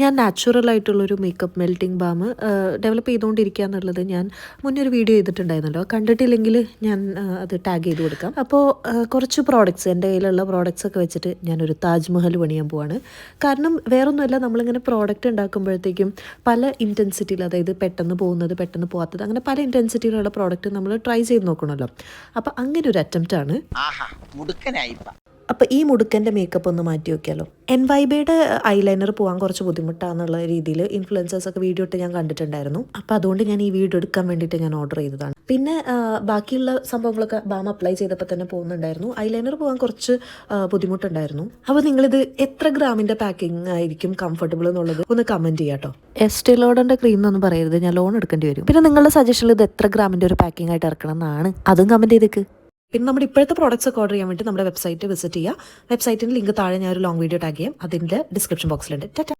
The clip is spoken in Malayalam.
ഞാൻ നാച്ചുറൽ ആയിട്ടുള്ളൊരു മേക്കപ്പ് മെൽറ്റിംഗ് ബാം ഡെവലപ്പ് ചെയ്തുകൊണ്ടിരിക്കുക എന്നുള്ളത് ഞാൻ മുന്നേ ഒരു വീഡിയോ ചെയ്തിട്ടുണ്ടായിരുന്നല്ലോ. കണ്ടിട്ടില്ലെങ്കിൽ ഞാൻ അത് ടാഗ് ചെയ്ത് കൊടുക്കാം. അപ്പോൾ കുറച്ച് പ്രോഡക്റ്റ്സ് എന്റെ കയ്യിലുള്ള പ്രോഡക്റ്റ്സ് ഒക്കെ വെച്ചിട്ട് ഞാനൊരു താജ്മഹൽ പണിയാൻ പോവാണ്. കാരണം വേറൊന്നുമല്ല നമ്മളിങ്ങനെ പ്രോഡക്റ്റ് ഉണ്ടാക്കുമ്പോഴത്തേക്കും പല ഇന്റൻസിറ്റിയിൽ അതായത് പെട്ടെന്ന് പോകുന്നത് പെട്ടെന്ന് പോകാത്തത് അങ്ങനെ പല ഇന്റൻസിറ്റിയിലുള്ള പ്രോഡക്റ്റ് നമ്മൾ ട്രൈ ചെയ്ത് നോക്കണമല്ലോ. അപ്പോൾ അങ്ങനെ ഒരു അറ്റംപ്റ്റാണ് അപ്പോൾ ഈ മുടുക്കന്റെ മേക്കപ്പ് ഒന്ന് മാറ്റി നോക്കിയാലോ എൻ വൈബയുടെ ഐലൈനർ പോകാൻ കുറച്ച് ബുദ്ധിമുട്ടാന്നുള്ള രീതിയിൽ ഇൻഫ്ലുവൻസേഴ്സ് ഒക്കെ വീഡിയോ ഇട്ട് ഞാൻ കണ്ടിട്ടുണ്ടായിരുന്നു. അപ്പോൾ അതുകൊണ്ട് ഞാൻ ഈ വീഡിയോ എടുക്കാൻ വേണ്ടിയിട്ട് ഞാൻ ഓർഡർ ചെയ്തതാണ്. പിന്നെ ബാക്കിയുള്ള സംഭവങ്ങളൊക്കെ ബാം അപ്ലൈ ചെയ്തപ്പോൾ തന്നെ പോകുന്നുണ്ടായിരുന്നു. ഐലൈനർ പോകാൻ കുറച്ച് ബുദ്ധിമുട്ടുണ്ടായിരുന്നു. അപ്പോൾ നിങ്ങളിത് എത്ര ഗ്രാമിന്റെ പാക്കിംഗ് ആയിരിക്കും കംഫർട്ടബിൾ എന്നുള്ളത് ഒന്ന് കമന്റ് ചെയ്യാം കേട്ടോ എസ്റ്റേ ലോഡറിന്റെ ക്രീം എന്നൊന്നും പറയരുത്. ഞാൻ ലോൺ എടുക്കേണ്ടി വരും. പിന്നെ നിങ്ങളുടെ സജഷനിൽ ഇത് എത്ര ഗ്രാമിന്റെ ഒരു പാക്കിംഗ് ആയിട്ട് ഇറക്കണം എന്നാണ് അതും കമന്റ് ചെയ്തേക്ക്. പിന്നെ നമ്മുടെ ഇപ്പോഴത്തെ പ്രോഡക്റ്റ്സ് ഒക്കെ ഓർഡർ ചെയ്യാൻ വേണ്ടി നമ്മുടെ വെബ്സൈറ്റ് വിസിറ്റ് ചെയ്യുക. വെബ്സൈറ്റിന്റെ ലിങ്ക് താഴെ ഞാൻ ഒരു ലോങ് വീഡിയോ ടാഗ് ചെയ്യാം അതിന്റെ ഡിസ്ക്രിപ്ഷൻ ബോക്സിലുണ്ട് ടാറ്റ.